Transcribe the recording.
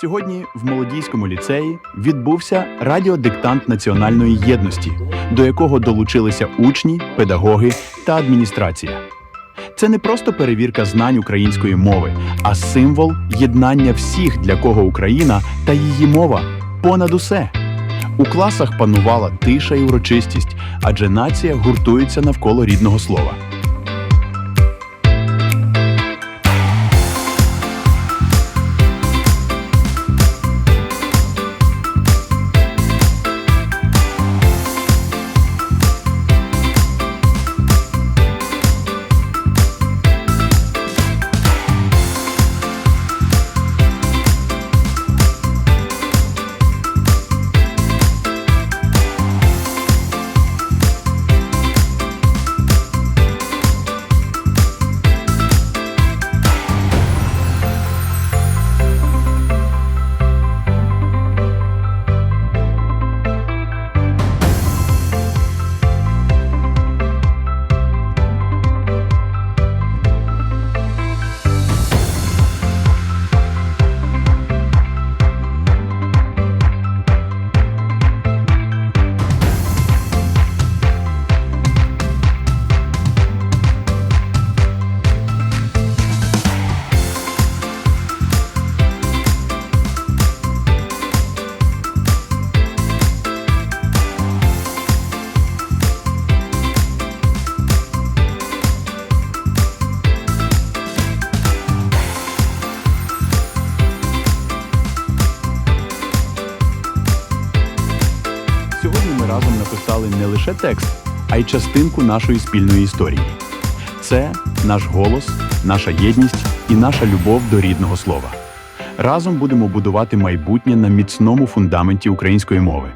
Сьогодні в молодійському ліцеї відбувся радіодиктант національної єдності, до якого долучилися учні, педагоги та адміністрація. Це не просто перевірка знань української мови, а символ єднання всіх, для кого Україна та її мова понад усе. У класах панувала тиша і урочистість, адже нація гуртується навколо рідного слова. Ми написали не лише текст, а й частинку нашої спільної історії. Це наш голос, наша єдність і наша любов до рідного слова. Разом будемо будувати майбутнє на міцному фундаменті української мови.